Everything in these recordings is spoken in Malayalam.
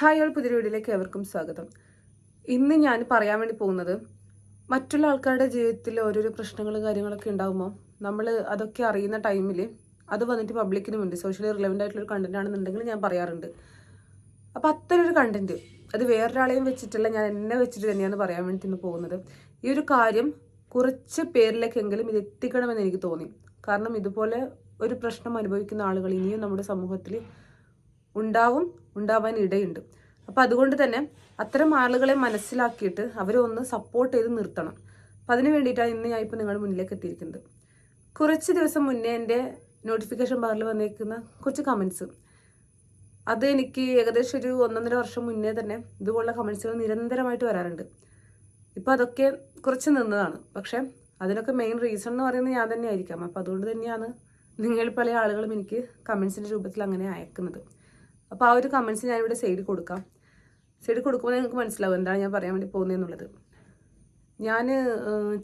ഹായ് ഓൾ പുതിയ വീഡിയോയിലേക്ക് ഏവർക്കും സ്വാഗതം. ഇന്ന് ഞാൻ പറയാൻ വേണ്ടി പോകുന്നത് മറ്റുള്ള ആൾക്കാരുടെ ജീവിതത്തിൽ ഓരോരോ പ്രശ്നങ്ങളും കാര്യങ്ങളൊക്കെ ഉണ്ടാകുമ്പോൾ നമ്മൾ അതൊക്കെ അറിയുന്ന ടൈമിൽ അത് വന്നിട്ട് പബ്ലിക്കിന് മുന്നിൽ സോഷ്യലി റിലവന്റ് ആയിട്ടുള്ള ഒരു കണ്ടന്റ് ആണെന്നുണ്ടെങ്കിൽ ഞാൻ പറയാറുണ്ട്. അപ്പോൾ ഒരു കണ്ടന്റ് അത് വേറൊരാളെയും വെച്ചിട്ടല്ല ഞാൻ എന്നെ വെച്ചിട്ട് തന്നെയാണ് പറയാൻ വേണ്ടി ഇന്ന് പോകുന്നത്. ഈ ഒരു കാര്യം കുറച്ച് പേരിലേക്കെങ്കിലും ഇത് എത്തിക്കണമെന്ന് എനിക്ക് തോന്നി. കാരണം ഇതുപോലെ ഒരു പ്രശ്നം അനുഭവിക്കുന്ന ആളുകൾ ഇനിയും നമ്മുടെ സമൂഹത്തിൽ ഉണ്ടാവും ഉണ്ടാവാൻ ഇടയുണ്ട്. അപ്പോൾ അതുകൊണ്ട് തന്നെ അത്തരം ആളുകളെ മനസ്സിലാക്കിയിട്ട് അവരെ ഒന്ന് സപ്പോർട്ട് ചെയ്ത് നിർത്തണം. അപ്പം അതിന് വേണ്ടിയിട്ടാണ് ഇന്ന് ഞാൻ ഇപ്പോൾ നിങ്ങളുടെ മുന്നിലേക്ക് എത്തിയിരിക്കുന്നത്. കുറച്ച് ദിവസം മുന്നേ എന്റെ നോട്ടിഫിക്കേഷൻ ബാറിൽ വന്നേക്കുന്ന കുറച്ച് കമൻസ് അത് എനിക്ക് ഏകദേശം ഒരു ഒന്നൊന്നര വർഷം മുന്നേ തന്നെ ഇതുപോലുള്ള കമൻസുകൾ നിരന്തരമായിട്ട് വരാറുണ്ട്. ഇപ്പോൾ അതൊക്കെ കുറച്ച് നിന്നതാണ്. പക്ഷേ അതിനൊക്കെ മെയിൻ റീസൺ എന്ന് പറയുന്നത് ഞാൻ തന്നെ ആയിരിക്കാം അപ്പോൾ അതുകൊണ്ട് തന്നെയാണ് നിങ്ങൾ പല ആളുകളും എനിക്ക് കമൻസിന്റെ രൂപത്തിൽ അങ്ങനെ അയക്കുന്നത്. അപ്പോൾ ആ ഒരു കമൻസ് ഞാനിവിടെ സൈഡിൽ കൊടുക്കാം. സൈഡിൽ കൊടുക്കുമ്പോൾ നിങ്ങൾക്ക് മനസ്സിലാവും എന്താണ് ഞാൻ പറയാൻ വേണ്ടി പോകുന്നതെന്നുള്ളത് ഞാൻ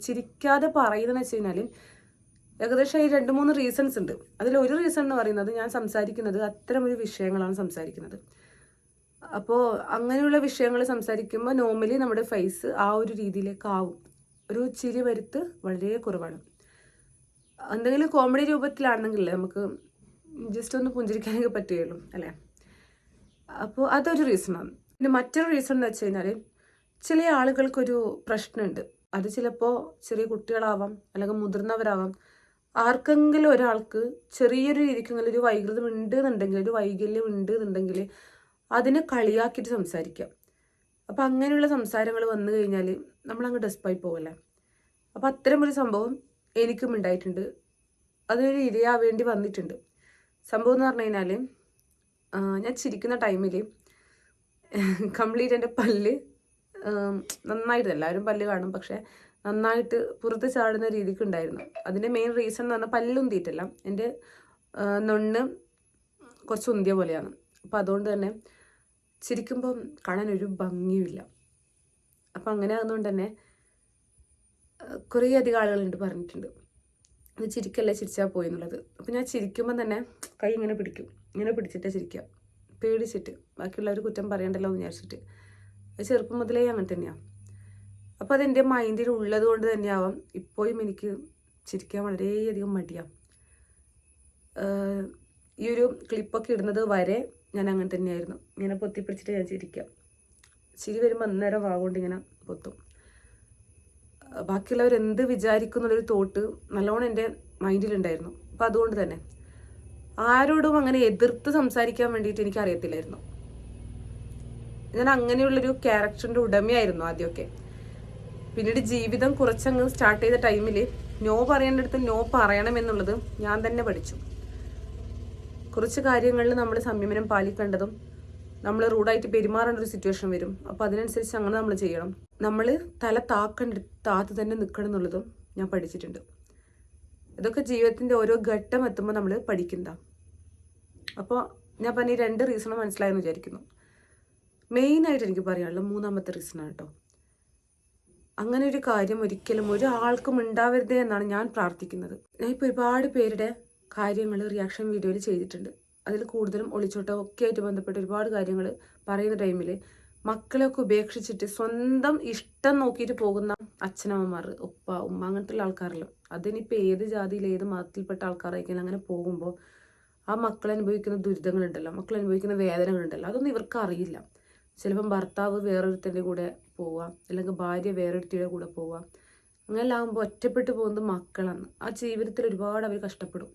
ചിരിക്കാതെ പറയുന്നതെന്ന് വെച്ച് കഴിഞ്ഞാൽ ഏകദേശം ഈ രണ്ട് മൂന്ന് റീസൺസ് ഉണ്ട്. അതിൽ ഒരു റീസൺ എന്ന് പറയുന്നത് ഞാൻ സംസാരിക്കുന്നത് അത്തരം ഒരു വിഷയങ്ങളാണ് സംസാരിക്കുന്നത്. അപ്പോൾ അങ്ങനെയുള്ള വിഷയങ്ങൾ സംസാരിക്കുമ്പോൾ നോർമലി നമ്മുടെ ഫേസ് ആ ഒരു രീതിയിലേക്ക് ആവും ഒരു ചിരി വരുത്ത് വളരെ കുറവാണ്. എന്തെങ്കിലും കോമഡി രൂപത്തിലാണെങ്കിൽ നമുക്ക് ജസ്റ്റ് ഒന്ന് പുഞ്ചിരിക്കാനൊക്കെ പറ്റുകയുള്ളൂ അല്ലേ? അപ്പോൾ അതൊരു റീസണാണ് പിന്നെ മറ്റൊരു റീസൺ എന്ന് വെച്ച് കഴിഞ്ഞാൽ ചില ആളുകൾക്കൊരു പ്രശ്നമുണ്ട്. അത് ചിലപ്പോൾ ചെറിയ കുട്ടികളാവാം അല്ലെങ്കിൽ മുതിർന്നവരാവാം. ആർക്കെങ്കിലും ഒരാൾക്ക് ചെറിയൊരു രീതിക്കെങ്കിലും ഒരു വൈകൃതം ഉണ്ട് എന്നുണ്ടെങ്കിൽ ഒരു വൈകല്യം ഉണ്ട് എന്നുണ്ടെങ്കിൽ അതിനെ കളിയാക്കിയിട്ട് സംസാരിക്കാം. അപ്പം അങ്ങനെയുള്ള സംസാരങ്ങൾ വന്നു കഴിഞ്ഞാൽ നമ്മളങ്ങ് ഡെസ്പായി പോകല്ലേ അപ്പം അത്തരം ഒരു സംഭവം എനിക്കും ഉണ്ടായിട്ടുണ്ട്. അതൊരു ഇരയാവേണ്ടി വന്നിട്ടുണ്ട്. സംഭവം എന്ന് പറഞ്ഞു കഴിഞ്ഞാൽ ഞാൻ ചിരിക്കുന്ന ടൈമിൽ കംപ്ലീറ്റ് എന്റെ പല്ല് നന്നായിട്ട് എല്ലാവരും പല്ല് കാണും പക്ഷേ നന്നായിട്ട് പുറത്ത് ചാടുന്ന രീതിക്ക് ഉണ്ടായിരുന്നു. അതിന്റെ മെയിൻ റീസൺ എന്ന് പറഞ്ഞാൽ പല്ലുന്തിയിട്ടല്ല എന്റെ നൊണ്ണ് കുറച്ച് ഉന്തിയ പോലെയാണ്. അപ്പോൾ അതുകൊണ്ട് തന്നെ ചിരിക്കുമ്പം കാണാൻ ഒരു ഭംഗിയുമില്ല. അപ്പം അങ്ങനെ ആകുന്നതുകൊണ്ട് തന്നെ കുറേ അധികം ആളുകളുണ്ട് പറഞ്ഞിട്ടുണ്ട്. ഇത് ചിരിക്കല്ലേ ചിരിച്ചാൽ പോയി എന്നുള്ളത്. അപ്പം ഞാൻ ചിരിക്കുമ്പോൾ തന്നെ കൈ ഇങ്ങനെ പിടിക്കും. ഇങ്ങനെ പിടിച്ചിട്ട് ചിരിക്കുക പേടിച്ചിട്ട്. ബാക്കിയുള്ളവർ കുറ്റം പറയണ്ടല്ലോ എന്ന് വിചാരിച്ചിട്ട്. അത് ചെറുപ്പം മുതലേ അങ്ങനെ തന്നെയാണ് അപ്പോൾ അതെന്റെ മൈൻഡിൽ ഉള്ളത് കൊണ്ട് തന്നെയാവാം ഇപ്പോഴും എനിക്ക് ചിരിക്കാൻ വളരെയധികം മടിയാണ് ഈ ഒരു ക്ലിപ്പൊക്കെ ഇടുന്നത് വരെ ഞാൻ അങ്ങനെ തന്നെയായിരുന്നു. ഇങ്ങനെ പൊത്തിപ്പിടിച്ചിട്ട് ഞാൻ ചിരിക്കാം. ചിരി വരുമ്പോൾ അന്നേരം വാഗോണ്ട് ഇങ്ങനെ പൊത്തും. ബാക്കിയുള്ളവർ എന്ത് വിചാരിക്കുന്നുള്ളൊരു തോട്ട് നല്ലോണം എന്റെ മൈൻഡിലുണ്ടായിരുന്നു അപ്പോൾ അതുകൊണ്ട് തന്നെ. ആരോടും അങ്ങനെ എതിർത്ത് സംസാരിക്കാൻ വേണ്ടിയിട്ട് എനിക്ക് അറിയത്തില്ലായിരുന്നു ഞാൻ അങ്ങനെയുള്ളൊരു ക്യാരക്ടറിന്റെ ഉടമയായിരുന്നു ആദ്യമൊക്കെ. പിന്നീട് ജീവിതം കുറച്ചങ്ങ് സ്റ്റാർട്ട് ചെയ്ത ടൈമിൽ നോ പറയേണ്ടടുത്ത് നോ പറയണം എന്നുള്ളത് ഞാൻ തന്നെ പഠിച്ചു. കുറച്ച് കാര്യങ്ങളിൽ നമ്മൾ സംയമനം പാലിക്കേണ്ടതും നമ്മൾ റൂഡായിട്ട് പെരുമാറേണ്ട ഒരു സിറ്റുവേഷൻ വരും. അപ്പോൾ അതിനനുസരിച്ച് അങ്ങനെ നമ്മൾ ചെയ്യണം. നമ്മൾ തല താക്കണ്ട താത്ത് തന്നെ നിൽക്കണം എന്നുള്ളതും ഞാൻ പഠിച്ചിട്ടുണ്ട്. ഇതൊക്കെ ജീവിതത്തിന്റെ ഓരോ ഘട്ടം എത്തുമ്പോൾ നമ്മൾ പഠിക്കുന്ന അപ്പോൾ ഞാൻ പറഞ്ഞ ഈ രണ്ട് റീസണും മനസ്സിലായെന്ന് വിചാരിക്കുന്നു. മെയിനായിട്ട് എനിക്ക് പറയാനുള്ള മൂന്നാമത്തെ റീസണാണ് കേട്ടോ അങ്ങനെ ഒരു കാര്യം ഒരിക്കലും ഒരാൾക്കും ഉണ്ടാവരുത് എന്നാണ് ഞാൻ പ്രാർത്ഥിക്കുന്നത്. ഞാൻ ഇപ്പോൾ ഒരുപാട് പേരുടെ കാര്യങ്ങൾ റിയാക്ഷൻ വീഡിയോയിൽ ചെയ്തിട്ടുണ്ട്. അതിൽ കൂടുതലും ഒളിച്ചോട്ടം ഒക്കെ ആയിട്ട് ബന്ധപ്പെട്ട് ഒരുപാട് കാര്യങ്ങൾ പറയുന്ന ടൈമിൽ മക്കളെയൊക്കെ ഉപേക്ഷിച്ചിട്ട് സ്വന്തം ഇഷ്ടം നോക്കിയിട്ട് പോകുന്ന അച്ഛനമ്മമാർ ഉപ്പ ഉമ്മ അങ്ങനത്തെ ആൾക്കാരല്ലോ. അതിനിപ്പോൾ ഏത് ജാതിയിൽ ഏത് മതത്തിൽപ്പെട്ട ആൾക്കാരായിരിക്കും അങ്ങനെ പോകുമ്പോൾ ആ മക്കൾ അനുഭവിക്കുന്ന ദുരിതങ്ങളുണ്ടല്ലോ. മക്കൾ അനുഭവിക്കുന്ന വേദനകളുണ്ടല്ലോ. അതൊന്നും ഇവർക്ക് അറിയില്ല. ചിലപ്പം ഭർത്താവ് വേറൊരുത്തന്റെ കൂടെ പോവുക അല്ലെങ്കിൽ ഭാര്യ വേറൊരുത്തിയുടെ കൂടെ പോവുക. അങ്ങനെ ആകുമ്പോൾ ഒറ്റപ്പെട്ടു പോകുന്നത് മക്കളാണ്. ആ ജീവിതത്തിൽ ഒരുപാട് അവർ കഷ്ടപ്പെടും.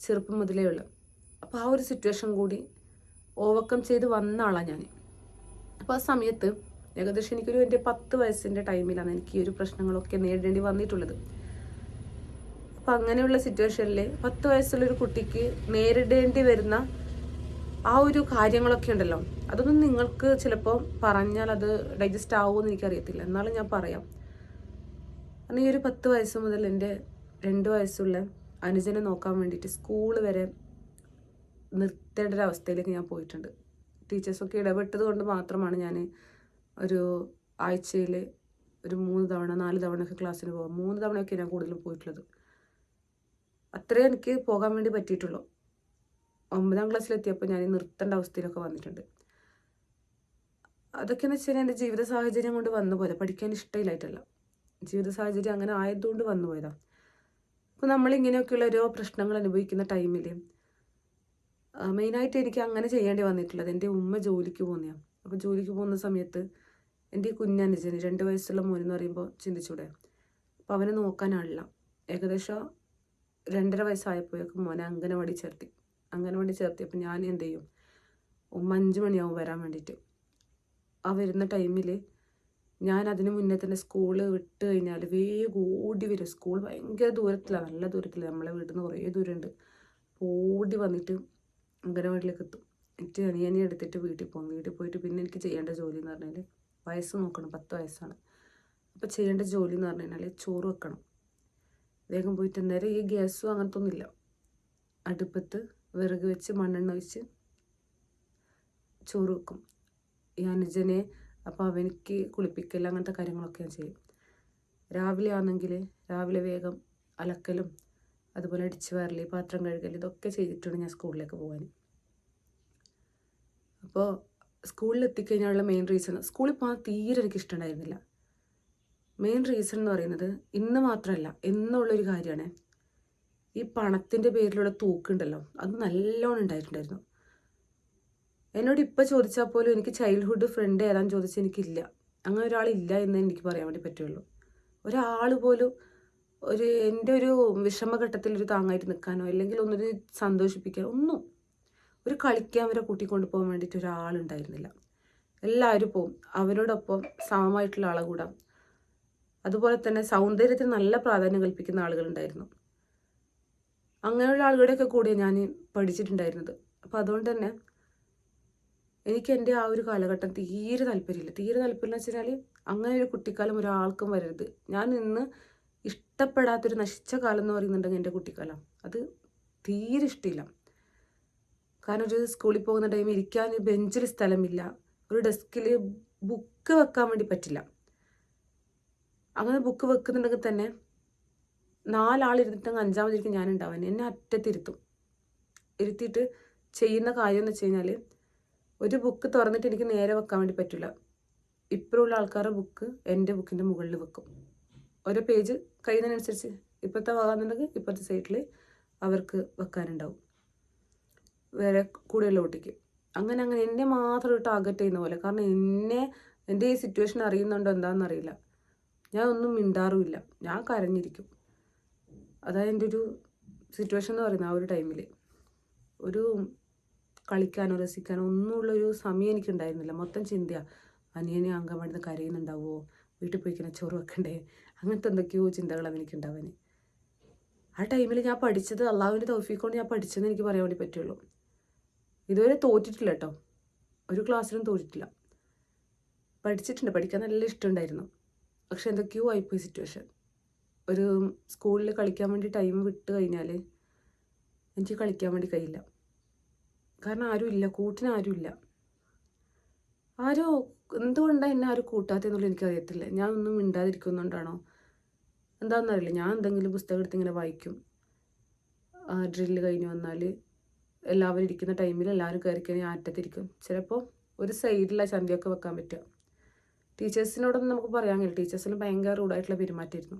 ചെറുപ്പം മുതലേ ഉള്ളു. അപ്പോൾ ആ ഒരു സിറ്റുവേഷൻ കൂടി ഓവർകം ചെയ്ത് വന്ന ആളാണ് ഞാൻ അപ്പോൾ ആ സമയത്ത് ഏകദേശം എനിക്കൊരു എന്റെ പത്ത് വയസ്സിന്റെ ടൈമിലാണ് എനിക്ക് ഈ ഒരു പ്രശ്നങ്ങളൊക്കെ നേരിടേണ്ടി വന്നിട്ടുള്ളത്. അപ്പം അങ്ങനെയുള്ള സിറ്റുവേഷനിൽ പത്ത് വയസ്സുള്ള ഒരു കുട്ടിക്ക് നേരിടേണ്ടി വരുന്ന ആ ഒരു കാര്യങ്ങളൊക്കെ ഉണ്ടല്ലോ. അതൊന്നും നിങ്ങൾക്ക് ചിലപ്പോൾ പറഞ്ഞാൽ അത് ഡൈജസ്റ്റ് ആവുമെന്ന് എനിക്കറിയത്തില്ല. എന്നാലും ഞാൻ പറയാം. അന്ന് ഈ ഒരു പത്ത് വയസ്സ് മുതൽ എന്റെ രണ്ട് വയസ്സുള്ള അനുജനെ നോക്കാൻ വേണ്ടിയിട്ട് സ്കൂൾ വരെ നിർത്തേണ്ട ഒരു അവസ്ഥയിലേക്ക് ഞാൻ പോയിട്ടുണ്ട്. ടീച്ചേഴ്സൊക്കെ ഇടപെട്ടത് കൊണ്ട് മാത്രമാണ് ഞാൻ ഒരു ആഴ്ചയിൽ ഒരു മൂന്ന് തവണ നാല് തവണയൊക്കെ ക്ലാസ്സിന് പോകാം മൂന്ന് തവണയൊക്കെ ഞാൻ കൂടുതലും പോയിട്ടുള്ളത്. അത്രേ എനിക്ക് പോകാൻ വേണ്ടി പറ്റിയിട്ടുള്ളൂ. ഒമ്പതാം ക്ലാസ്സിലെത്തിയപ്പോൾ ഞാൻ നിർത്തേണ്ട അവസ്ഥയിലൊക്കെ വന്നിട്ടുണ്ട്. അതൊക്കെ എന്ന് വെച്ചാൽ എന്റെ ജീവിത സാഹചര്യം കൊണ്ട് വന്നു പോയതാണ് പഠിക്കാൻ ഇഷ്ടമില്ലായിട്ടല്ല. ജീവിത സാഹചര്യം അങ്ങനെ ആയതുകൊണ്ട് വന്നു പോയതാണ് അപ്പോൾ നമ്മളിങ്ങനെയൊക്കെയുള്ള ഓരോ പ്രശ്നങ്ങൾ അനുഭവിക്കുന്ന ടൈമിൽ മെയിനായിട്ട് എനിക്ക് അങ്ങനെ ചെയ്യേണ്ടി വന്നിട്ടുള്ളത് എന്റെ ഉമ്മ ജോലിക്ക് പോകുന്നതാണ് അപ്പോൾ ജോലിക്ക് പോകുന്ന സമയത്ത് എന്റെ കുഞ്ഞനുജന് രണ്ട് വയസ്സുള്ള മോനെന്ന് പറയുമ്പോൾ ചിന്തിച്ചൂടെ? അപ്പോൾ അവനെ നോക്കാനാളില്ല ഏകദേശം രണ്ടര വയസ്സായപ്പോഴേക്കും മോനെ അംഗനവാടി ചേർത്തി. അങ്കനവാടി ചേർത്തിയപ്പോൾ ഞാൻ എന്ത് ചെയ്യും? ഉമ്മ അഞ്ച് മണിയാവും വരാൻ വേണ്ടിയിട്ട്. ആ വരുന്ന ടൈമിൽ ഞാൻ അതിന് മുന്നേ തന്നെ സ്കൂൾ വിട്ട് കഴിഞ്ഞാൽ വേഗം ഓടി വരും. സ്കൂൾ ഭയങ്കര ദൂരത്തിലാണ് നല്ല ദൂരത്തിലാണ് നമ്മളെ വീട്ടിൽ നിന്ന് കുറേ ദൂരമുണ്ട്. ഓടി വന്നിട്ട് അങ്കനവാടിയിലേക്ക് എത്തും എന്നിട്ട് അനിയനെ എടുത്തിട്ട് വീട്ടിൽ പോകും വീട്ടിൽ പോയിട്ട് പിന്നെ എനിക്ക് ചെയ്യേണ്ട ജോലി എന്ന് പറഞ്ഞാൽ വയസ്സ് നോക്കണം. പത്ത് വയസ്സാണ്. അപ്പോൾ ചെയ്യേണ്ട ജോലി എന്ന് പറഞ്ഞു കഴിഞ്ഞാൽ ചോറ് വെക്കണം. വേഗം പോയിട്ട് നേരെ ഈ ഗ്യാസും അങ്ങനത്തെ ഒന്നുമില്ല അടുപ്പത്ത് വിറക് വെച്ച് മണ്ണെണ്ണ ഒഴിച്ച് ചോറ് വെക്കും. ഈ അനുജനെ അപ്പോൾ അവനിക്ക് കുളിപ്പിക്കൽ അങ്ങനത്തെ കാര്യങ്ങളൊക്കെ ഞാൻ ചെയ്യും. രാവിലെ ആണെങ്കിൽ രാവിലെ വേഗം അലക്കലും അതുപോലെ അടിച്ചു വാരൽ പാത്രം കഴുകൽ ഇതൊക്കെ ചെയ്തിട്ടാണ് ഞാൻ സ്കൂളിലേക്ക് പോകാൻ അപ്പോൾ സ്കൂളിൽ എത്തിക്കഴിഞ്ഞാലുള്ള മെയിൻ റീസൺ സ്കൂളിൽ പോകാൻ തീരെ എനിക്ക് ഇഷ്ടമുണ്ടായിരുന്നില്ല. മെയിൻ റീസൺ എന്ന് പറയുന്നത് ഇന്ന് മാത്രമല്ല എന്നുള്ളൊരു കാര്യമാണ്. ഈ പണത്തിന്റെ പേരിലുള്ള തൂക്കുണ്ടല്ലോ അത് നല്ലോണം ഉണ്ടായിട്ടുണ്ടായിരുന്നു. എന്നോട് ഇപ്പോൾ ചോദിച്ചാൽ പോലും എനിക്ക് ചൈൽഡ്ഹുഡ് ഫ്രണ്ട് ഏതാന്ന് ചോദിച്ചാൽ എനിക്കില്ല. അങ്ങനെ ഒരാളില്ല എന്ന് എനിക്ക് പറയാൻ വേണ്ടി പറ്റുള്ളൂ. ഒരാൾ പോലും ഒരു എന്റെ ഒരു വിഷമഘട്ടത്തിൽ ഒരു താങ്ങായിട്ട് നിൽക്കാനോ അല്ലെങ്കിൽ ഒന്നൊരു സന്തോഷിപ്പിക്കാനോ ഒന്നും. ഒരു കളിക്കാൻ അവരെ കൂട്ടിക്കൊണ്ട് പോകാൻ വേണ്ടിയിട്ട് ഒരാളുണ്ടായിരുന്നില്ല. എല്ലാവരും പോവും. അവരോടൊപ്പം സമമായിട്ടുള്ള ആളെ കൂടാം. അതുപോലെ തന്നെ സൗന്ദര്യത്തിന് നല്ല പ്രാധാന്യം കൽപ്പിക്കുന്ന ആളുകളുണ്ടായിരുന്നു. അങ്ങനെയുള്ള ആളുകളുടെയൊക്കെ കൂടെ ഞാൻ പഠിച്ചിട്ടുണ്ടായിരുന്നത്. അപ്പോൾ അതുകൊണ്ട് തന്നെ എനിക്ക് എന്റെ ആ ഒരു കാലഘട്ടം തീരെ താല്പര്യമില്ല. തീരെ താല്പര്യം എന്ന് വെച്ചാൽ അങ്ങനെ ഒരു കുട്ടിക്കാലം ഒരാൾക്കും വരരുത്. ഞാൻ ഇന്ന് ഇഷ്ടപ്പെടാത്തൊരു നശിച്ച കാലം എന്ന് പറയുന്നുണ്ടെങ്കിൽ എന്റെ കുട്ടിക്കാലം. അത് തീരെ ഇഷ്ടമില്ല. കാരണം ഒരു സ്കൂളിൽ പോകുന്ന ടൈമിൽ ഇരിക്കാൻ ബെഞ്ചിൽ സ്ഥലമില്ല. ഒരു ഡെസ്കിൽ ബുക്ക് വെക്കാൻ വേണ്ടി പറ്റില്ല. അങ്ങനെ ബുക്ക് വെക്കുന്നുണ്ടെങ്കിൽ തന്നെ നാലാളിരുന്നിട്ടെങ്കിൽ അഞ്ചാമതിരിക്കും ഞാൻ ഉണ്ടാവാൻ എന്നെ അറ്റത്തിരുത്തും. ഇരുത്തിയിട്ട് ചെയ്യുന്ന കാര്യം എന്ന് വെച്ച് കഴിഞ്ഞാൽ ഒരു ബുക്ക് തുറന്നിട്ട് എനിക്ക് നേരെ വെക്കാൻ വേണ്ടി പറ്റില്ല ഇപ്പോഴുള്ള ആൾക്കാരുടെ ബുക്ക് എന്റെ ബുക്കിന്റെ മുകളിൽ വെക്കും. ഓരോ പേജ് കഴിയുന്നതിനനുസരിച്ച് ഇപ്പോഴത്തെ വാങ്ങുന്നുണ്ടെങ്കിൽ ഇപ്പോഴത്തെ സൈഡിൽ അവർക്ക് വെക്കാനുണ്ടാവും. വേറെ കൂടെയുള്ള കുട്ടിക്ക്. അങ്ങനെ അങ്ങനെ എന്നെ മാത്രം ഒരു ടാർഗറ്റ് ചെയ്യുന്ന പോലെ. കാരണം എന്നെ എന്റെ ഈ സിറ്റുവേഷൻ അറിയുന്നുണ്ടോ എന്താണെന്നറിയില്ല ഞാൻ ഒന്നും മിണ്ടാറുമില്ല. ഞാൻ കരഞ്ഞിരിക്കും. അതായത് എന്റെ ഒരു സിറ്റുവേഷൻ എന്ന് പറയുന്നത് ആ ഒരു ടൈമിൽ ഒരു കളിക്കാനോ രസിക്കാനോ ഒന്നുമുള്ളൊരു സമയം എനിക്കുണ്ടായിരുന്നില്ല. മൊത്തം ചിന്തയാണ് അനിയനെ അംഗൻവാടിയിൽ കരയുന്നുണ്ടാവുമോ കരയുന്നുണ്ടാവോ? വീട്ടിൽ പോയിക്കുന്ന ചോറ് വെക്കണ്ടേ? അങ്ങനത്തെ എന്തൊക്കെയോ ചിന്തകളാണ് എനിക്ക് ഉണ്ടാവാൻ ആ ടൈമിൽ ഞാൻ പഠിച്ചത് അള്ളാഹുവിന്റെ തൗഫീക്കൊണ്ട് ഞാൻ പഠിച്ചതെന്ന് എനിക്ക് പറയാൻ വേണ്ടി പറ്റുള്ളൂ. ഇതുവരെ തോറ്റിട്ടില്ല കേട്ടോ. ഒരു ക്ലാസ്സിലും തോറ്റിട്ടില്ല. പഠിച്ചിട്ടുണ്ട്. പഠിക്കാൻ നല്ല ഇഷ്ടമുണ്ടായിരുന്നു. പക്ഷെ എന്തൊക്കെയോ ആയിപ്പോയി സിറ്റുവേഷൻ ഒരു സ്കൂളിൽ കളിക്കാൻ വേണ്ടി ടൈം വിട്ട് കഴിഞ്ഞാൽ എനിക്ക് കളിക്കാൻ വേണ്ടി കഴിയില്ല. കാരണം ആരും ഇല്ല കൂട്ടിന് ആരും ഇല്ല ആരോ എന്തുകൊണ്ടാണ് എന്നെ ആരും കൂട്ടാത്തെന്നുള്ളത് എനിക്കറിയത്തില്ല. ഞാൻ ഒന്നും മിണ്ടാതിരിക്കുന്നുണ്ടാണോ? എന്താണെന്നറിയില്ല ഞാൻ എന്തെങ്കിലും പുസ്തകം എടുത്ത് ഇങ്ങനെ വായിക്കും. ഡ്രില്ല് കഴിഞ്ഞ് വന്നാൽ എല്ലാവരും ഇരിക്കുന്ന ടൈമിൽ എല്ലാവരും കയറി ഞാൻ അറ്റത്തിരിക്കും. ചിലപ്പോൾ ഒരു സൈഡിലാണ് ചന്തിയൊക്കെ വെക്കാൻ പറ്റുക. ടീച്ചേഴ്സിനോടൊന്നും നമുക്ക് പറയാൻ കഴിയില്ല. ടീച്ചേഴ്സിന് ഭയങ്കര റൂഡായിട്ടുള്ള പെരുമാറ്റമായിരുന്നു.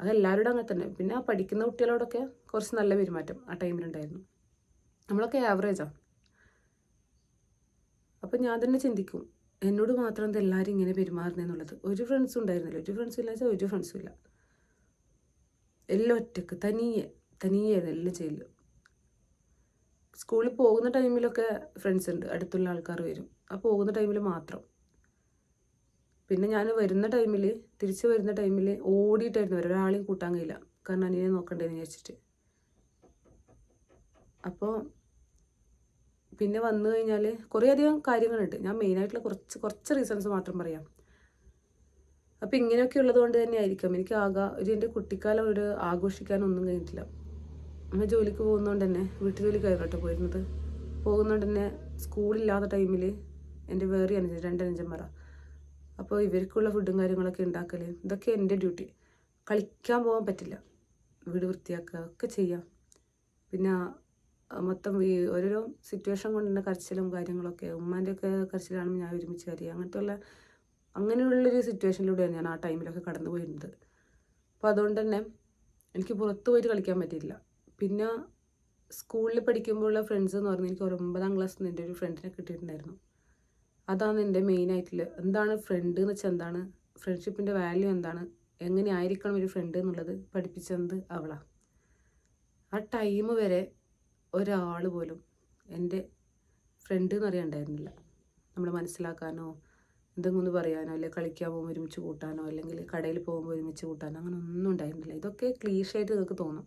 അതെല്ലാവരോടും അങ്ങനെ തന്നെ. പിന്നെ ആ പഠിക്കുന്ന കുട്ടികളോടൊക്കെ കുറച്ച് നല്ല പെരുമാറ്റം ആ ടൈമിലുണ്ടായിരുന്നു. നമ്മളൊക്കെ ആവറേജാണ് അപ്പം ഞാൻ തന്നെ ചിന്തിക്കും. എന്നോട് മാത്രം എന്താ എല്ലാവരും ഇങ്ങനെ പെരുമാറുന്നതെന്നുള്ളത് ഒരു ഫ്രണ്ട്സും ഉണ്ടായിരുന്നില്ല. ഒരു ഫ്രണ്ട്സും ഇല്ല വെച്ചാൽ ഒരു ഫ്രണ്ട്സും ഇല്ല. എല്ലാം ഒറ്റയ്ക്ക്. തനിയെ. തനിയായിരുന്നു എല്ലാം ചെയ്യലും. സ്കൂളിൽ പോകുന്ന ടൈമിലൊക്കെ ഫ്രണ്ട്സ് ഉണ്ട്. അടുത്തുള്ള ആൾക്കാർ വരും. ആ പോകുന്ന ടൈമിൽ മാത്രം. പിന്നെ ഞാൻ വരുന്ന ടൈമിൽ തിരിച്ച് വരുന്ന ടൈമിൽ ഓടിയിട്ടായിരുന്നു വരും ഒരാളെയും കൂട്ടാൻ കഴിയില്ല. കാരണം അനിയനെ നോക്കണ്ടേന്ന് വിചാരിച്ചിട്ട്. അപ്പോൾ പിന്നെ വന്നു കഴിഞ്ഞാൽ കുറേ അധികം കാര്യങ്ങളുണ്ട്. ഞാൻ മെയിനായിട്ടുള്ള കുറച്ച് കുറച്ച് റീസൺസ് മാത്രം പറയാം. അപ്പം ഇങ്ങനെയൊക്കെ ഉള്ളത് കൊണ്ട് തന്നെ ആയിരിക്കാം. എനിക്ക് ആകാ ഒരു എന്റെ കുട്ടിക്കാലം ഒരു ആഘോഷിക്കാനൊന്നും കഴിഞ്ഞിട്ടില്ല. അമ്മ ജോലിക്ക് പോകുന്നതുകൊണ്ട് തന്നെ വീട്ടു ജോലിക്കായിരുന്നു കേട്ടോ പോയിരുന്നത്. പോകുന്നതുകൊണ്ട് തന്നെ സ്കൂളില്ലാത്ത ടൈമിൽ എന്റെ വേറെ അനുജൻ രണ്ട് അനുജന്മാരാ അപ്പോൾ ഇവർക്കുള്ള ഫുഡും കാര്യങ്ങളൊക്കെ ഉണ്ടാക്കൽ ഇതൊക്കെ എന്റെ ഡ്യൂട്ടി കളിക്കാൻ പോകാൻ പറ്റില്ല. വീട് വൃത്തിയാക്കുക ഒക്കെ ചെയ്യാം. പിന്നെ മൊത്തം ഓരോരോ സിറ്റുവേഷൻ കൊണ്ട് തന്നെ കരച്ചിലും കാര്യങ്ങളൊക്കെ ഉമ്മാന്റെ ഒക്കെ കരച്ചിലാണെങ്കിൽ ഞാൻ ഒരുമിച്ച് കരയുക അങ്ങനത്തെ ഉള്ള അങ്ങനെയുള്ളൊരു സിറ്റുവേഷനിലൂടെയാണ് ഞാൻ ആ ടൈമിലൊക്കെ കടന്നു പോയിരുന്നത്. അപ്പോൾ അതുകൊണ്ട് തന്നെ എനിക്ക് പുറത്ത് പോയിട്ട് കളിക്കാൻ പറ്റിയില്ല. പിന്നെ സ്കൂളിൽ പഠിക്കുമ്പോഴുള്ള ഫ്രണ്ട്സ് എന്ന് പറഞ്ഞാൽ എനിക്ക് ഒരു ഒമ്പതാം ക്ലാസ്സിൽ നിന്ന് എന്റെ ഒരു ഫ്രണ്ടിനെ കിട്ടിയിട്ടുണ്ടായിരുന്നു. അതാണ് എന്റെ മെയിൻ ആയിട്ടുള്ള എന്താണ് ഫ്രണ്ട് എന്ന് വെച്ചാൽ എന്താണ് ഫ്രണ്ട്ഷിപ്പിന്റെ വാല്യൂ എന്താണ് എങ്ങനെ ആയിരിക്കണം ഒരു ഫ്രണ്ട് എന്നുള്ളത് പഠിപ്പിച്ചത് അവളാണ് ആ ടൈം വരെ ഒരാൾ പോലും എന്റെ ഫ്രണ്ട് എന്ന് അറിയാണ്ടായിരുന്നില്ല. നമ്മൾ മനസ്സിലാക്കാനോ എന്തെങ്കിലും ഒന്ന് പറയാനോ അല്ലെങ്കിൽ കളിക്കാൻ പോകുമ്പോൾ ഒരുമിച്ച് കൂട്ടാനോ അല്ലെങ്കിൽ കടയിൽ പോകുമ്പോൾ ഒരുമിച്ച് കൂട്ടാനോ അങ്ങനെ ഒന്നും ഉണ്ടായിരുന്നില്ല. ഇതൊക്കെ ക്ലീഷായിട്ട് നിങ്ങൾക്ക് തോന്നും.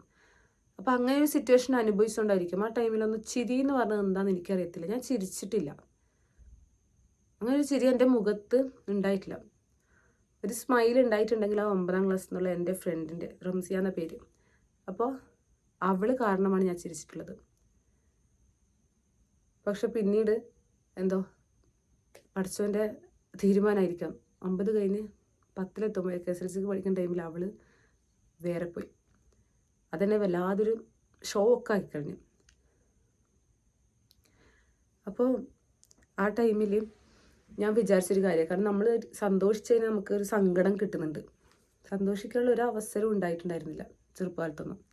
അപ്പോൾ അങ്ങനെ ഒരു സിറ്റുവേഷൻ അനുഭവിച്ചുകൊണ്ടായിരിക്കും ആ ടൈമിലൊന്ന് ചിരി എന്ന് പറഞ്ഞത് എന്താണെന്ന് എനിക്കറിയത്തില്ല. ഞാൻ ചിരിച്ചിട്ടില്ല. അങ്ങനെ ഒരു ചിരി എന്റെ മുഖത്ത് ഉണ്ടായിട്ടില്ല. ഒരു സ്മൈൽ ഉണ്ടായിട്ടുണ്ടെങ്കിൽ ആ ഒമ്പതാം ക്ലാസ് എന്നുള്ള എന്റെ ഫ്രണ്ടിന്റെ റംസിയ എന്ന പേര്. അപ്പോൾ അവൾ കാരണമാണ് ഞാൻ ചിരിച്ചിട്ടുള്ളത്. പക്ഷെ പിന്നീട് എന്തോ പഠിച്ചവന്റെ തീരുമാനമായിരിക്കാം ഒമ്പത് കഴിഞ്ഞ് പത്തിലെത്തുമ്പോൾ എസ് എൽ സിക്ക് പഠിക്കുന്ന ടൈമിൽ അവൾ വേറെ പോയി അതെന്നെ വല്ലാതൊരു ഷോക്കായി കഴിഞ്ഞു. അപ്പോൾ ആ ടൈമിൽ ഞാൻ വിചാരിച്ചൊരു കാര്യം കാരണം നമ്മൾ സന്തോഷിച്ചതിന് കഴിഞ്ഞാൽ നമുക്ക് ഒരു സങ്കടം കിട്ടുന്നുണ്ട്. സന്തോഷിക്കാനുള്ള ഒരു അവസരം ഉണ്ടായിട്ടുണ്ടായിരുന്നില്ല ചെറുപ്പകാലത്തൊന്നും.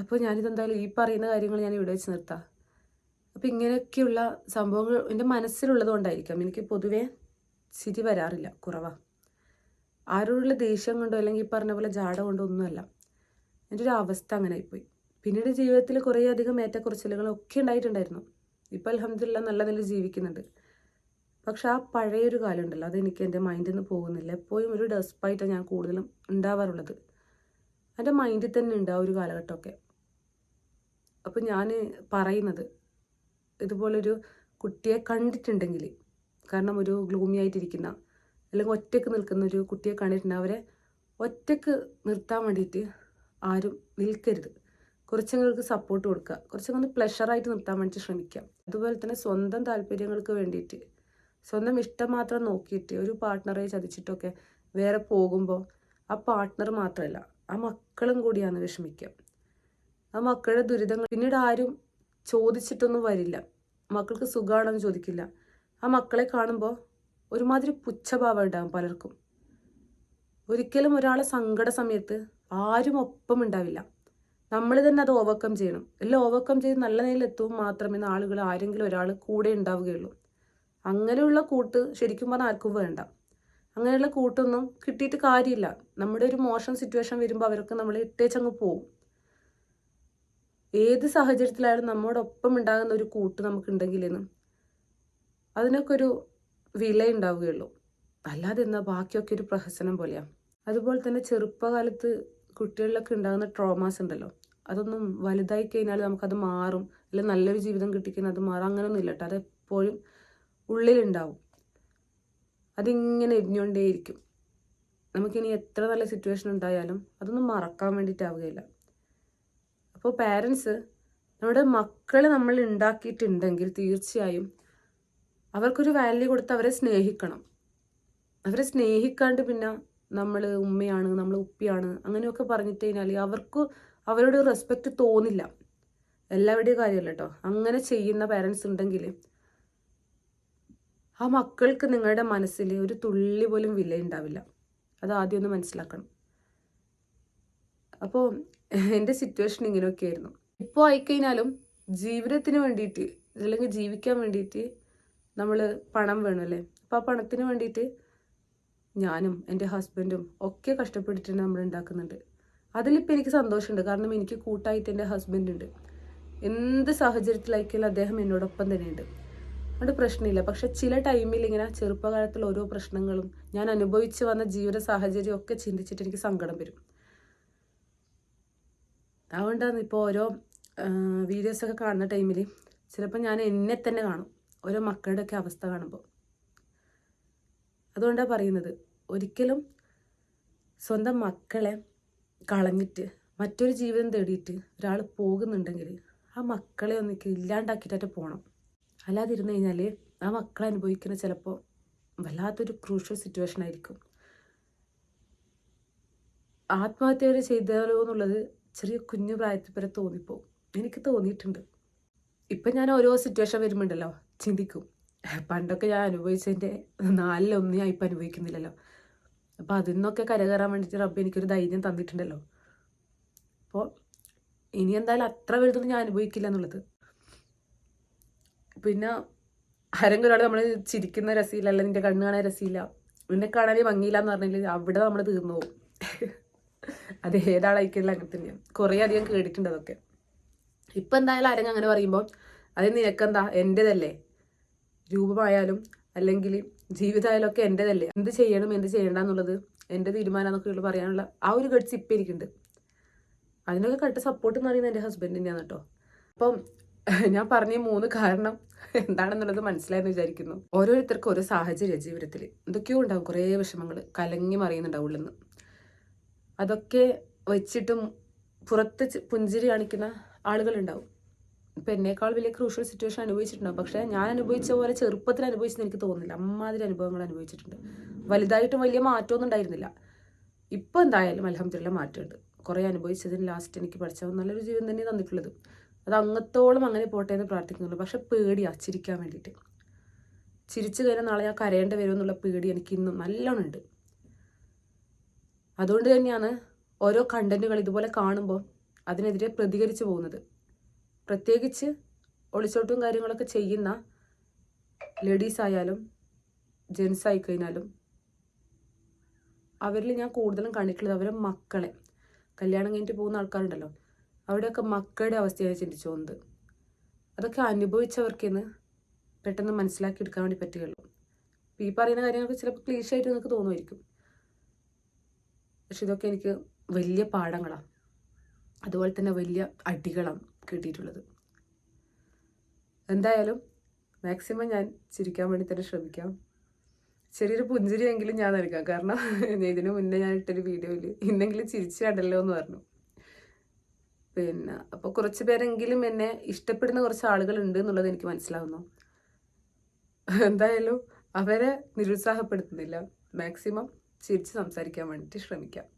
അപ്പോൾ ഞാനിതെന്തായാലും ഈ പറയുന്ന കാര്യങ്ങൾ ഞാൻ ഇവിടെ വെച്ച് നിർത്താം. അപ്പോൾ ഇങ്ങനെയൊക്കെയുള്ള സംഭവങ്ങൾ എന്റെ മനസ്സിലുള്ളത് കൊണ്ടായിരിക്കാം. എനിക്ക് പൊതുവേ ചിരി വരാറില്ല കുറവാണ് ആരോടുള്ള ദേഷ്യം കൊണ്ടോ അല്ലെങ്കിൽ ഈ പറഞ്ഞ പോലെ ജാട കൊണ്ടോ ഒന്നുമല്ല. എന്റെ ഒരു അവസ്ഥ അങ്ങനെ ആയിപ്പോയി പിന്നീട് ജീവിതത്തിൽ കുറേ അധികം ഏറ്റക്കുറച്ചിലുകളൊക്കെ ഉണ്ടായിട്ടുണ്ടായിരുന്നു. ഇപ്പോൾ അലഹമില്ല നല്ല നില ജീവിക്കുന്നുണ്ട്. പക്ഷെ ആ പഴയൊരു കാലം ഉണ്ടല്ലോ അതെനിക്ക് എന്റെ മൈൻഡിൽ നിന്ന് പോകുന്നില്ല. എപ്പോഴും ഒരു ഡെസ്പായിട്ടാണ് ഞാൻ കൂടുതലും ഉണ്ടാവാറുള്ളത്. എന്റെ മൈൻഡിൽ തന്നെ ഉണ്ട് ആ ഒരു കാലഘട്ടമൊക്കെ. അപ്പോൾ ഞാൻ പറയുന്നത് ഇതുപോലൊരു കുട്ടിയെ കണ്ടിട്ടുണ്ടെങ്കിൽ കാരണം ഒരു ഗ്ലൂമി ആയിട്ടിരിക്കുന്ന അല്ലെങ്കിൽ ഒറ്റയ്ക്ക് നിൽക്കുന്ന ഒരു കുട്ടിയെ കണ്ടിട്ടുണ്ടെങ്കിൽ അവരെ ഒറ്റയ്ക്ക് നിർത്താൻ വേണ്ടിയിട്ട് ആരും നിൽക്കരുത്. കുറച്ചങ്ങൾക്ക് സപ്പോർട്ട് കൊടുക്കുക. കുറച്ചെങ്കിലും ഒന്ന് പ്ലഷറായിട്ട് നിർത്താൻ വേണ്ടി ശ്രമിക്കാം അതുപോലെ തന്നെ സ്വന്തം താല്പര്യങ്ങൾക്ക് വേണ്ടിയിട്ട് സ്വന്തം ഇഷ്ടം മാത്രം നോക്കിയിട്ട് ഒരു പാർട്ട്ണറെ ചതിച്ചിട്ടൊക്കെ വേറെ പോകുമ്പോൾ ആ പാർട്ട്ണർ മാത്രമല്ല ആ മക്കളും കൂടിയാണ് വിഷമിക്കുക. ആ മക്കളുടെ ദുരിതങ്ങൾ പിന്നീട് ആരും ചോദിച്ചിട്ടൊന്നും വരില്ല. മക്കൾക്ക് സുഖമാണെന്ന് ചോദിക്കില്ല. ആ മക്കളെ കാണുമ്പോൾ ഒരുമാതിരി പുച്ഛഭാവം ഉണ്ടാകും പലർക്കും. ഒരിക്കലും ഒരാളെ സങ്കട സമയത്ത് ആരും ഒപ്പം ഉണ്ടാവില്ല. നമ്മൾ തന്നെ അത് ഓവർകം ചെയ്യണം. എല്ലാം ഓവർകം ചെയ്ത് നല്ല നിലയിൽ എത്തുമ്പോൾ മാത്രമേ ആളുകൾ ആരെങ്കിലും ഒരാൾ കൂടെ ഉണ്ടാവുകയുള്ളൂ. അങ്ങനെയുള്ള കൂട്ട് ശരിക്കും പറഞ്ഞാൽ ആർക്കും വേണ്ട. അങ്ങനെയുള്ള കൂട്ടൊന്നും കിട്ടിയിട്ട് കാര്യമില്ല. നമ്മുടെ ഒരു മോശം സിറ്റുവേഷൻ വരുമ്പോൾ അവരൊക്കെ നമ്മൾ ഇട്ടേച്ചങ്ങ് പോവും. ഏത് സാഹചര്യത്തിലായാലും നമ്മോടൊപ്പം ഉണ്ടാകുന്ന ഒരു കൂട്ട് നമുക്കുണ്ടെങ്കിലെന്നും അതിനൊക്കെ ഒരു വില ഉണ്ടാവുകയുള്ളൂ അല്ലാതെ എന്നാൽ ബാക്കിയൊക്കെ ഒരു പ്രഹസനം പോലെയാണ് അതുപോലെ തന്നെ ചെറുപ്പകാലത്ത് കുട്ടികളിലൊക്കെ ഉണ്ടാകുന്ന ട്രോമാസ് ഉണ്ടല്ലോ. അതൊന്നും വലുതായി കഴിഞ്ഞാൽ നമുക്കത് മാറും. അല്ലെങ്കിൽ നല്ലൊരു ജീവിതം കിട്ടിക്കഴിഞ്ഞാൽ അത് മാറും. അങ്ങനെയൊന്നും ഇല്ല കേട്ടോ. അതെപ്പോഴും ഉള്ളിലുണ്ടാവും. അതിങ്ങനെ എരിഞ്ഞുകൊണ്ടേയിരിക്കും. നമുക്കിനി എത്ര നല്ല സിറ്റുവേഷൻ ഉണ്ടായാലും അതൊന്നും മറക്കാൻ വേണ്ടിയിട്ടാവുകയില്ല. അപ്പോൾ പാരൻസ് നമ്മുടെ മക്കൾ നമ്മൾ ഉണ്ടാക്കിയിട്ടുണ്ടെങ്കിൽ തീർച്ചയായും അവർക്കൊരു വാല്യൂ കൊടുത്ത് അവരെ സ്നേഹിക്കണം. അവരെ സ്നേഹിക്കാണ്ട് പിന്നെ നമ്മൾ ഉമ്മയാണ് നമ്മൾ ഉപ്പിയാണ് അങ്ങനെയൊക്കെ പറഞ്ഞിട്ട് കഴിഞ്ഞാൽ അവർക്ക് അവരോട് റെസ്പെക്റ്റ് തോന്നില്ല. എല്ലാവരുടെയും കാര്യമല്ല കേട്ടോ അങ്ങനെ ചെയ്യുന്ന പാരൻസ് ഉണ്ടെങ്കിൽ ആ മക്കൾക്ക് നിങ്ങളുടെ മനസ്സിൽ ഒരു തുള്ളി പോലും വില ഉണ്ടാവില്ല അത് ആദ്യം ഒന്ന് മനസ്സിലാക്കണം. അപ്പോൾ എന്റെ സിറ്റുവേഷൻ ഇങ്ങനെയൊക്കെ ആയിരുന്നു ഇപ്പോൾ ആയിക്കഴിഞ്ഞാലും ജീവിതത്തിന് വേണ്ടിയിട്ട് അല്ലെങ്കിൽ ജീവിക്കാൻ വേണ്ടിയിട്ട് നമ്മൾ പണം വേണം അല്ലേ? അപ്പോൾ ആ പണത്തിന് വേണ്ടിയിട്ട് ഞാനും എന്റെ ഹസ്ബൻഡും ഒക്കെ കഷ്ടപ്പെട്ടിട്ട് നമ്മൾ ഉണ്ടാക്കുന്നുണ്ട് അതിലിപ്പോൾ എനിക്ക് സന്തോഷമുണ്ട്. കാരണം എനിക്ക് കൂട്ടായിട്ട് എന്റെ ഹസ്ബൻഡ് ഉണ്ട്. എന്ത് സാഹചര്യത്തിലായിരിക്കും അദ്ദേഹം എന്നോടൊപ്പം തന്നെയുണ്ട്. അതുകൊണ്ട് പ്രശ്നമില്ല. പക്ഷെ ചില ടൈമിൽ ഇങ്ങനെ ചെറുപ്പകാലത്തുള്ള ഓരോ പ്രശ്നങ്ങളും ഞാൻ അനുഭവിച്ച് വന്ന ജീവിത സാഹചര്യം ഒക്കെ ചിന്തിച്ചിട്ട് എനിക്ക് സങ്കടം വരും. അതുകൊണ്ടാണ് ഇപ്പോൾ ഓരോ വീഡിയോസൊക്കെ കാണുന്ന ടൈമിൽ ചിലപ്പോൾ ഞാൻ എന്നെ തന്നെ കാണും. ഓരോ മക്കളുടെയൊക്കെ അവസ്ഥ കാണുമ്പോൾ അതുകൊണ്ടാണ് പറയുന്നത്. ഒരിക്കലും സ്വന്തം മക്കളെ കളഞ്ഞിട്ട് മറ്റൊരു ജീവിതം തേടിയിട്ട് ഒരാൾ പോകുന്നുണ്ടെങ്കിൽ ആ മക്കളെ ഒന്നിക്ക് ഇല്ലാണ്ടാക്കിയിട്ട് പോകണം അല്ലാതെ ഇരുന്ന് കഴിഞ്ഞാൽ ആ മക്കൾ അനുഭവിക്കുന്ന ചിലപ്പോൾ വല്ലാത്തൊരു ക്രൂഷ്യൽ സിറ്റുവേഷൻ ആയിരിക്കും. ആത്മഹത്യ വരെ എന്നുള്ളത് ചെറിയ കുഞ്ഞു പ്രായത്തിൽ വരെ തോന്നിപ്പോവും എനിക്ക് തോന്നിയിട്ടുണ്ട്. ഇപ്പം ഞാൻ ഓരോ സിറ്റുവേഷൻ വരുമ്പോണ്ടല്ലോ ചിന്തിക്കും. പണ്ടൊക്കെ ഞാൻ അനുഭവിച്ചതിന്റെ നാലിലൊന്നും ഞാൻ ഇപ്പം അനുഭവിക്കുന്നില്ലല്ലോ. അപ്പം അതിൽ നിന്നൊക്കെ കരകയറാൻ വേണ്ടിയിട്ട് റബ്ബ് എനിക്കൊരു ധൈര്യം തന്നിട്ടുണ്ടല്ലോ. അപ്പോൾ ഇനി എന്തായാലും അത്ര വലുതൊന്നും ഞാൻ അനുഭവിക്കില്ല എന്നുള്ളത്. പിന്നെ ആരെങ്കിലും ഒരാൾ നമ്മൾ ചിരിക്കുന്ന രസമില്ല അല്ലെങ്കിൽ നിന്റെ കണ്ണ് കാണാൻ രസമില്ല നിന്നെ കാണാനേ ഭംഗിയില്ല എന്ന് പറഞ്ഞാൽ അവിടെ നമ്മൾ തീർന്നു പോകും. അത് ഏതാളായിക്കില്ല അങ്ങനെ തന്നെയാണ് കുറേ അധികം കേട്ടിട്ടുണ്ട് അതൊക്കെ. ഇപ്പം എന്തായാലും ആരെങ്കിലും അങ്ങനെ പറയുമ്പോൾ അത് നിനക്കെന്താ? എന്റെതല്ലേ രൂപമായാലും അല്ലെങ്കിൽ ജീവിതമായാലും ഒക്കെ എന്റെതല്ലേ എന്ത് ചെയ്യണം എന്ത് ചെയ്യണ്ട എന്നുള്ളത് എന്റെ തീരുമാനം എന്നൊക്കെ പറയാനുള്ള ആ ഒരു ഗഡ്സ് ഇപ്പം എനിക്കുണ്ട്. അതിനൊക്കെ കട്ട് സപ്പോർട്ട് എന്ന് പറയുന്നത് എന്റെ ഹസ്ബൻഡ് തന്നെയാണ് കേട്ടോ അപ്പം ഞാൻ പറഞ്ഞ മൂന്ന് കാരണം എന്താണെന്നുള്ളത് മനസ്സിലായെന്ന് വിചാരിക്കുന്നു. ഓരോരുത്തർക്കും ഓരോ സാഹചര്യ ജീവിതത്തിൽ എന്തൊക്കെയോ ഉണ്ടാവും. കുറേ വിഷമങ്ങൾ കലങ്ങി മറിയുന്നുണ്ടാവുള്ളൂ അതൊക്കെ വെച്ചിട്ടും പുറത്ത് പുഞ്ചിരി കാണിക്കുന്ന ആളുകളുണ്ടാവും. ഇപ്പം എന്നേക്കാൾ വലിയ ക്രൂഷ്യൽ സിറ്റുവേഷൻ അനുഭവിച്ചിട്ടുണ്ടാവും. പക്ഷേ ഞാൻ അനുഭവിച്ച പോലെ ചെറുപ്പത്തിൽ അനുഭവിച്ചെന്ന് എനിക്ക് തോന്നുന്നില്ല. അമ്മാതിരി അനുഭവങ്ങൾ അനുഭവിച്ചിട്ടുണ്ട്. വലുതായിട്ടും വലിയ മാറ്റമൊന്നും ഉണ്ടായിരുന്നില്ല. ഇപ്പോൾ എന്തായാലും അലഹമ്മദില്ല മാറ്റമുണ്ട്. കുറേ അനുഭവിച്ചതിന് ലാസ്റ്റ് എനിക്ക് പഠിച്ചത് നല്ലൊരു ജീവൻ തന്നെ തന്നിട്ടുള്ളത്. അത് അങ്ങത്തോളം അങ്ങനെ പോട്ടെ എന്ന് പ്രാർത്ഥിക്കുന്നുള്ളൂ. പക്ഷെ പേടിയാ ചിരിക്കാൻ വേണ്ടിയിട്ട്. ചിരിച്ചു കഴിഞ്ഞാൽ നാളെ ഞാൻ കരയേണ്ടി വരുമെന്നുള്ള പേടി എനിക്ക് ഇന്നും നല്ലോണം ഉണ്ട്. അതുകൊണ്ട് തന്നെയാണ് ഓരോ കണ്ടന്റുകൾ ഇതുപോലെ കാണുമ്പോൾ അതിനെതിരെ പ്രതികരിച്ചു പോകുന്നത്. പ്രത്യേകിച്ച് ഒളിച്ചോട്ടും കാര്യങ്ങളൊക്കെ ചെയ്യുന്ന ലേഡീസ് ആയാലും ജെൻസ് ആയി കഴിഞ്ഞാലും അവരിൽ ഞാൻ കൂടുതലും കണ്ടിട്ടുള്ളത് അവരെ മക്കളെ. കല്യാണം കഴിഞ്ഞിട്ട് പോകുന്ന ആൾക്കാരുണ്ടല്ലോ അവിടെയൊക്കെ മക്കളുടെ അവസ്ഥയാണ് ചിന്തിച്ചു പോകുന്നത്. അതൊക്കെ അനുഭവിച്ചവർക്കെന്ന് പെട്ടെന്ന് മനസ്സിലാക്കി എടുക്കാൻ വേണ്ടി പറ്റുകയുള്ളൂ. ഈ പറയുന്ന കാര്യങ്ങളൊക്കെ ചിലപ്പോൾ ക്ലീഷായിട്ട് നിങ്ങൾക്ക് തോന്നുമായിരിക്കും. പക്ഷെ ഇതൊക്കെ എനിക്ക് വലിയ പാഠങ്ങളാണ്. അതുപോലെ തന്നെ വലിയ അടികളാണ് കിട്ടിയിട്ടുള്ളത്. എന്തായാലും മാക്സിമം ഞാൻ ചിരിക്കാൻ വേണ്ടി തന്നെ ശ്രമിക്കാം. ചെറിയൊരു പുഞ്ചിരിയെങ്കിലും ഞാൻ നൽകാം. കാരണം ഇതിനു മുന്നേ ഞാൻ ഇട്ടൊരു വീഡിയോയിൽ ഇന്നെങ്കിലും ചിരിച്ചു കണ്ടല്ലോ എന്ന് പറഞ്ഞു. പിന്നെ അപ്പോൾ കുറച്ച് പേരെങ്കിലും എന്നെ ഇഷ്ടപ്പെടുന്ന കുറച്ച് ആളുകൾ ഉണ്ട് എന്നുള്ളത് എനിക്ക് മനസ്സിലാവുന്നു. എന്തായാലും അവരെ നിരുത്സാഹപ്പെടുത്തുന്നില്ല. മാക്സിമം ചിരിച്ച് സംസാരിക്കാൻ വേണ്ടിയിട്ട് ശ്രമിക്കാം.